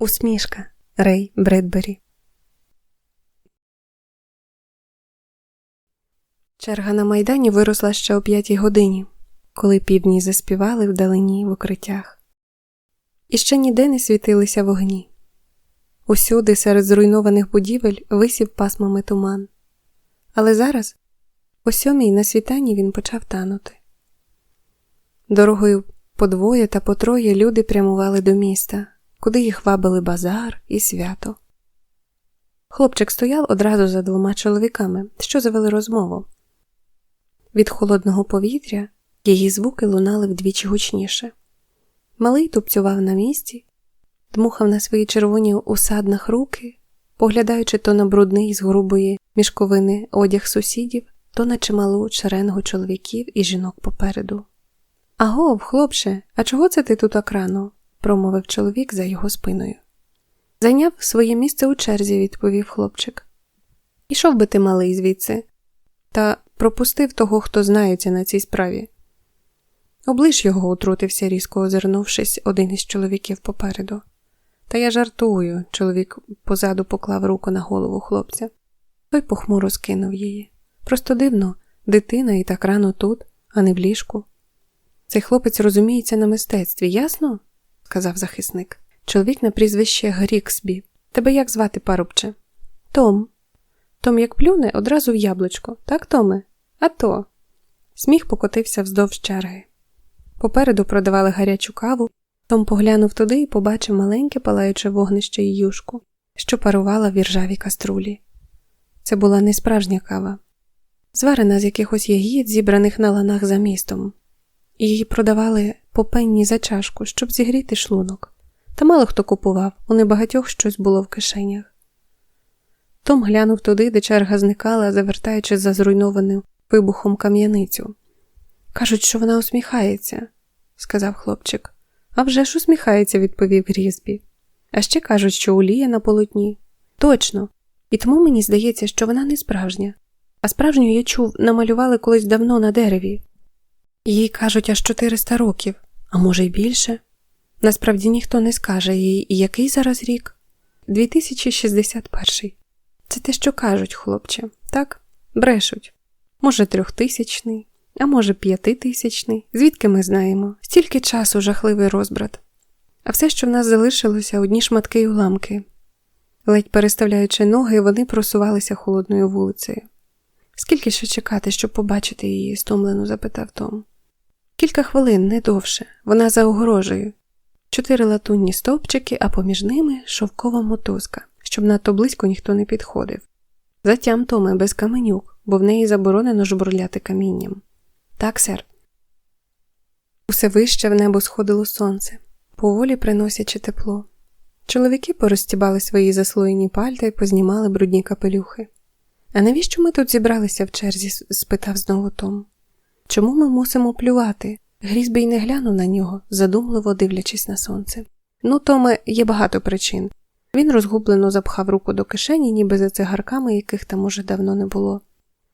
Усмішка Рей Бредбері. Черга на майдані виросла ще о п'ятій годині, коли півдні заспівали вдалині в укриттях. І ще ніде не світилися вогні. Усюди серед зруйнованих будівель висів пасмами туман. Але зараз, о сьомій на світанні, він почав танути. Дорогою по двоє та по троє люди прямували до міста, куди їх вабили базар і свято. Хлопчик стояв одразу за двома чоловіками, що завели розмову. Від холодного повітря її звуки лунали вдвічі гучніше. Малий тупцював на місці, дмухав на свої червоні у саднах руки, поглядаючи то на брудний з грубої мішковини одяг сусідів, то на чималу шеренгу чоловіків і жінок попереду. Агов, хлопче, а чого це ти тут так рано? Промовив чоловік за його спиною. Зайняв своє місце у черзі, відповів хлопчик. Ішов би ти малий звідси, та пропустив того, хто знається на цій справі. Оближ його утрутився, різко озирнувшись один із чоловіків попереду. Та я жартую, чоловік позаду поклав руку на голову хлопця. Той похмуро скинув її. Просто дивно, дитина і так рано тут, а не в ліжку. Цей хлопець розуміється на мистецтві, ясно? Сказав захисник. Чоловік на прізвище Гріксбі. Тебе як звати, парубче? Том. Том, як плюне, одразу в яблучко, так, Томе? А то. Сміх покотився вздовж черги. Попереду продавали гарячу каву. Том поглянув туди і побачив маленьке палаюче вогнище і юшку, що парувала в іржавій каструлі. Це була не справжня кава, зварена з якихось ягід, зібраних на ланах за містом. Її продавали по пенні за чашку, щоб зігріти шлунок. Та мало хто купував, у небагатьох щось було в кишенях. Том глянув туди, де черга зникала, завертаючи за зруйнованим вибухом кам'яницю. Кажуть, що вона усміхається, сказав хлопчик. «А вже ж усміхається, відповів Грізбі. А ще кажуть, що уліє на полотні. Точно. І тому мені здається, що вона не справжня. А справжню я чув, намалювали колись давно на дереві. Їй кажуть аж 400 років, а може й більше. Насправді ніхто не скаже їй, який зараз рік? 2061. Це те, що кажуть, хлопче, так? Брешуть. Може, трьохтисячний, а може, п'ятитисячний. Звідки ми знаємо? Стільки часу жахливий розбрат. А все, що в нас залишилося, одні шматки й уламки. Ледь переставляючи ноги, вони просувалися холодною вулицею. Скільки ще чекати, щоб побачити її? стомлено запитав Том. Кілька хвилин, не довше, вона за огорожею. Чотири латунні стовпчики, а поміж ними шовкова мотузка, щоб надто близько ніхто не підходив. Затям Томе без каменюк, бо в неї заборонено жбурляти камінням. Так, сер. Усе вище в небо сходило сонце, поволі приносячи тепло. Чоловіки порозтібали свої заслоєні пальта і познімали брудні капелюхи. А навіщо ми тут зібралися в черзі? спитав знову Том. Чому ми мусимо плювати? Грізбій не глянув на нього, задумливо дивлячись на сонце. Ну, Томе, є багато причин. Він розгублено запхав руку до кишені, ніби за цигарками, яких там уже давно не було.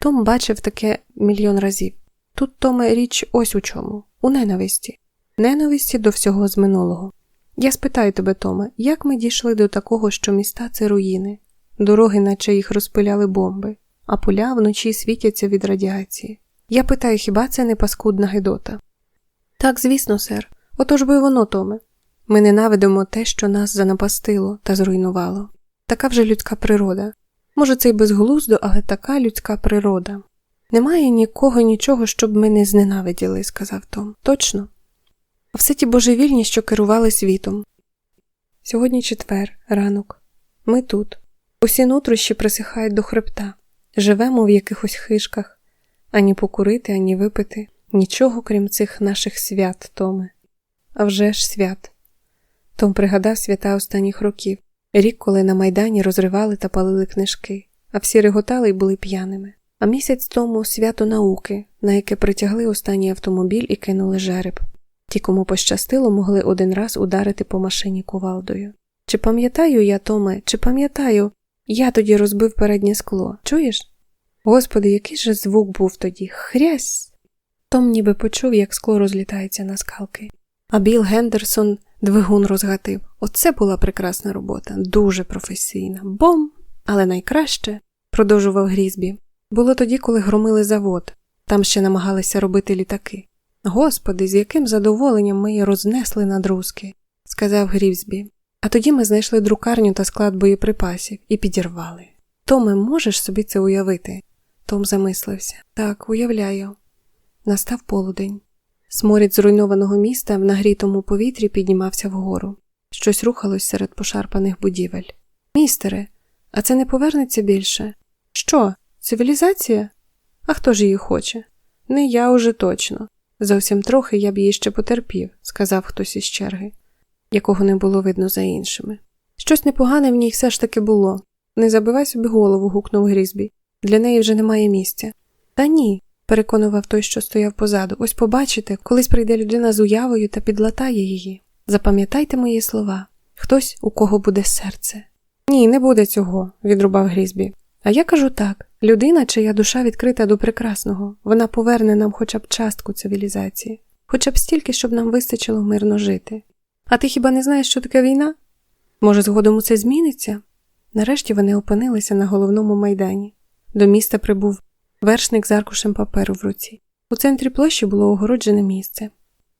Том бачив таке мільйон разів. Тут, Томе, річ ось у чому у ненависті, ненависті до всього з минулого. Я спитаю тебе, Томе, як ми дійшли до такого, що міста це руїни, дороги, наче їх розпиляли бомби, а поля вночі світяться від радіації. Я питаю, хіба це не паскудна гидота? Так, звісно, сер. Отож би воно, Томе. Ми ненавидимо те, що нас занапастило та зруйнувало. Така вже людська природа. Може, це й безглуздо, але така людська природа. Немає нікого, нічого, щоб ми не зненавиділи, сказав Том. Точно. А все ті божевільні, що керували світом. Сьогодні четвер, ранок. Ми тут. Усі нутрощі присихають до хребта, живемо в якихось хишках, ані покурити, ані випити. Нічого, крім цих наших свят, Томе. А вже ж свят. Том пригадав свята останніх років, рік, коли на Майдані розривали та палили книжки, а всі реготали й були п'яними. А місяць тому свято науки, на яке притягли останній автомобіль і кинули жереб. Ті, кому пощастило, могли один раз ударити по машині кувалдою. Чи пам'ятаю я, Томе, чи пам'ятаю, я тоді розбив переднє скло, чуєш? Господи, який же звук був тоді? Хрясь! Том ніби почув, як скло розлітається на скалки. А Біл Гендерсон Двигун розгатив. Оце була прекрасна робота, дуже професійна. Бом! Але найкраще, продовжував Грізбі, було тоді, коли громили завод. Там ще намагалися робити літаки. Господи, з яким задоволенням ми її рознесли на друзки, сказав Грізбі. А тоді ми знайшли друкарню та склад боєприпасів і підірвали. Томе, можеш собі це уявити? Том замислився. Так, уявляю. Настав полудень. Сморід зруйнованого міста в нагрітому повітрі піднімався вгору. Щось рухалось серед пошарпаних будівель. Містере, а це не повернеться більше? Що? Цивілізація? А хто ж її хоче? Не я уже точно. Зовсім трохи я б її ще потерпів, сказав хтось із черги, якого не було видно за іншими. Щось непогане в ній все ж таки було. Не забивай собі голову, гукнув Грізбі. Для неї вже немає місця. Та ні, переконував той, що стояв позаду. Ось побачите, колись прийде людина з уявою та підлатає її. Запам'ятайте мої слова хтось, у кого буде серце. Ні, не буде цього, відрубав Грізбі. А я кажу так людина, чия душа відкрита до прекрасного, вона поверне нам хоча б частку цивілізації, хоча б стільки, щоб нам вистачило мирно жити. А ти хіба не знаєш, що таке війна? Може, згодом усе зміниться? Нарешті вони опинилися на головному майдані. До міста прибув вершник з аркушем паперу в руці. У центрі площі було огороджене місце.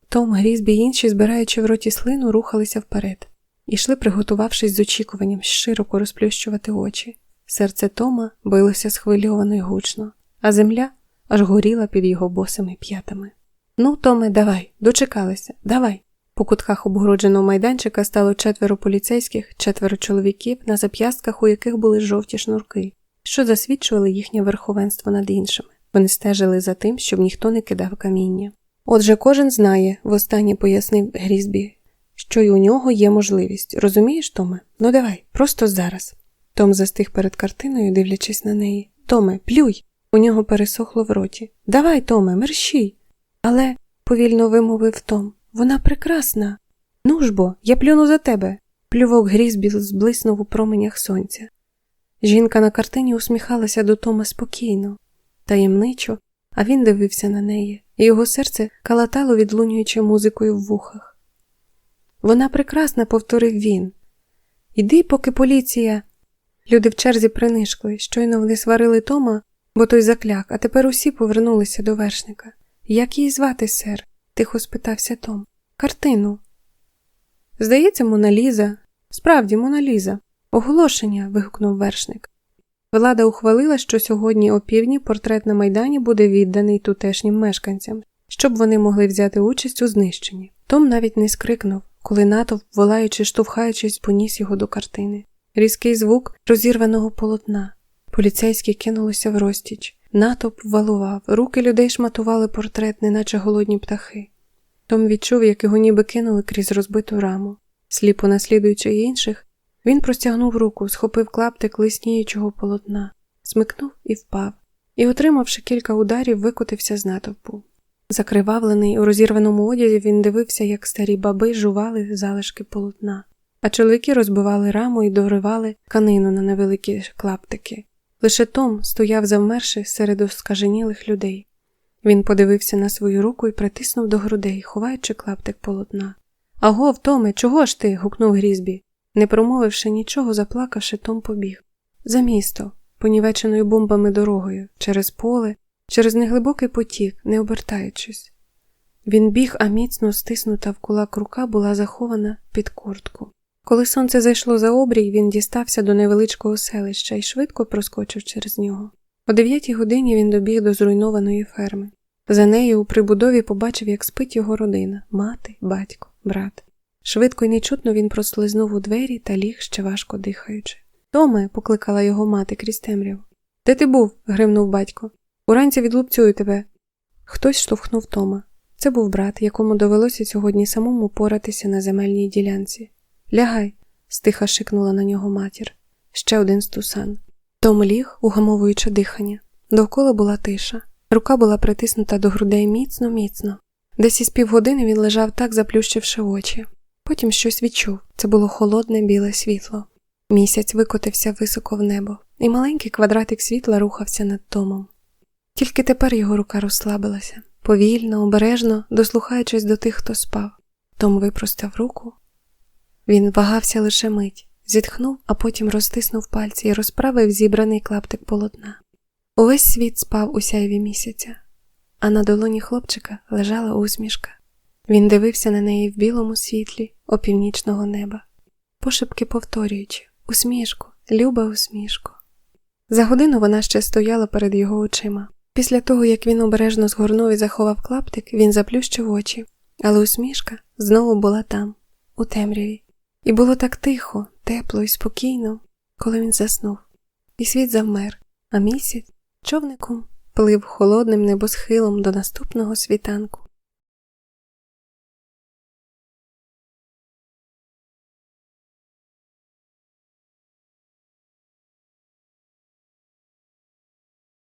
Том, Грізбі й інші, збираючи в роті слину, рухалися вперед, ішли, приготувавшись з очікуванням широко розплющувати очі. Серце Тома билося схвильовано й гучно, а земля аж горіла під його босими п'ятами. Ну, Томе, давай, дочекалися, давай. По кутках обгородженого майданчика стало четверо поліцейських, четверо чоловіків, на зап'ястках, у яких були жовті шнурки, що засвідчували їхнє верховенство над іншими. Вони стежили за тим, щоб ніхто не кидав каміння. Отже, кожен знає, востаннє пояснив Грізбі, що й у нього є можливість. Розумієш, Томе? Ну давай, просто зараз. Том застиг перед картиною, дивлячись на неї. Томе, плюй! У нього пересохло в роті. Давай, Томе, мерщій. Але, повільно вимовив Том, вона прекрасна. Ну ж бо, я плюну за тебе. Плювок Грізбі зблиснув у променях сонця. Жінка на картині усміхалася до Тома спокійно, таємничо, а він дивився на неї, і його серце калатало, відлунюючи музикою в вухах. Вона прекрасна, повторив він. Іди, поки поліція. Люди в черзі принишкли, щойно вони сварили Тома, бо той закляк, а тепер усі повернулися до вершника. Як її звати, сер? тихо спитався Том. Картину. Здається, Моналіза. Справді, Моналіза. Оголошення. вигукнув вершник. Влада ухвалила, що сьогодні о півдні портрет на Майдані буде відданий тутешнім мешканцям, щоб вони могли взяти участь у знищенні. Том навіть не скрикнув, коли натовп, волаючи, штовхаючись, поніс його до картини. Різкий звук розірваного полотна. Поліцейські кинулися в розтіч. Натовп валував, руки людей шматували портрет, неначе голодні птахи. Том відчув, як його ніби кинули крізь розбиту раму. Сліпо наслідуючи інших, він простягнув руку, схопив клаптик лисніючого полотна, смикнув і впав, і, отримавши кілька ударів, викотився з натовпу. Закривавлений у розірваному одязі, він дивився, як старі баби жували залишки полотна, а чоловіки розбивали раму і доривали канину на невеликі клаптики. Лише Том стояв завмерши серед оскаженілих людей. Він подивився на свою руку і притиснув до грудей, ховаючи клаптик полотна. Агов, Томе, чого ж ти? гукнув Грізбі. Не промовивши нічого, заплакавши, Том побіг. За місто, понівеченою бомбами дорогою, через поле, через неглибокий потік, не обертаючись. Він біг, а міцно стиснута в кулак рука була захована під куртку. Коли сонце зайшло за обрій, він дістався до невеличкого селища і швидко проскочив через нього. О дев'ятій годині він добіг до зруйнованої ферми. За нею у прибудові побачив, як спить його родина мати, батько, брат. Швидко й нечутно він прослизнув у двері та ліг ще важко дихаючи. Томе, покликала його мати крізь темряву. Де ти був? гримнув батько. Уранці відлупцюю тебе. Хтось штовхнув Тома. Це був брат, якому довелося сьогодні самому поратися на земельній ділянці. Лягай, стиха шикнула на нього матір. Ще один стусан. Том ліг, угамовуючи дихання. Довкола була тиша. Рука була притиснута до грудей міцно, міцно. Десь із півгодини він лежав так, заплющивши очі. Потім щось відчув це було холодне біле світло. Місяць викотився високо в небо, і маленький квадратик світла рухався над Томом. Тільки тепер його рука розслабилася, повільно, обережно, дослухаючись до тих, хто спав. Том випростав руку, Він вагався лише мить, зітхнув, а потім розтиснув пальці і розправив зібраний клаптик полотна. Увесь світ спав у сяйві місяця, а на долоні хлопчика лежала усмішка. Він дивився на неї в білому світлі опівнічного неба, пошепки повторюючи усмішку, люба усмішку. За годину вона ще стояла перед його очима. Після того, як він обережно згорнув і заховав клаптик, він заплющив очі, але усмішка знову була там, у темряві. І було так тихо, тепло і спокійно, коли він заснув. І світ завмер, а місяць човником плив холодним небосхилом до наступного світанку.